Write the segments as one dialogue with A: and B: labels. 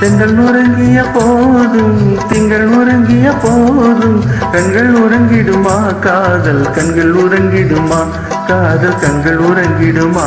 A: தெங்கள் உறங்கிய போதும் திங்கள் உறங்கிய போதும் கண்கள் உறங்கிடுமா காதல் கண்கள் உறங்கிடுமா காதல் கண்கள் உறங்கிடுமா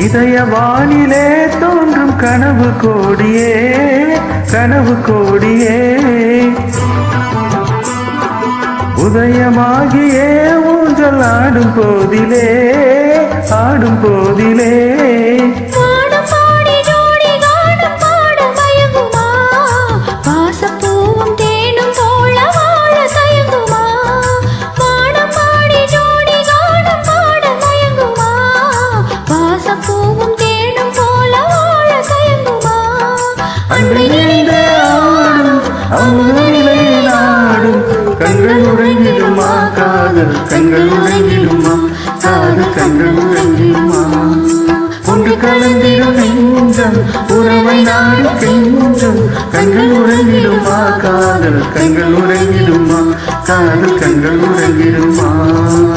A: இதய வானிலே தோன்றும் கனவு கோடியே கனவு கோடியே. உதயமாகியே ஊஞ்சல் ஆடும் போதிலே ஆடும் போதிலே. ஆடும் அமுத கண்கள் உறங்கிடுமா? காதல் கண்கள் உறங்கிடுமா? காதல் கண்கள் உறங்கிடுமா? ஒன்று கலந்திடும் நெஞ்சம் உறவை நாடு கெஞ்சம் கண்கள் உறங்கிடுமா? காதல் கண்கள் உறங்கிடுமா? காதல் கண்கள் உறங்கிடுமா?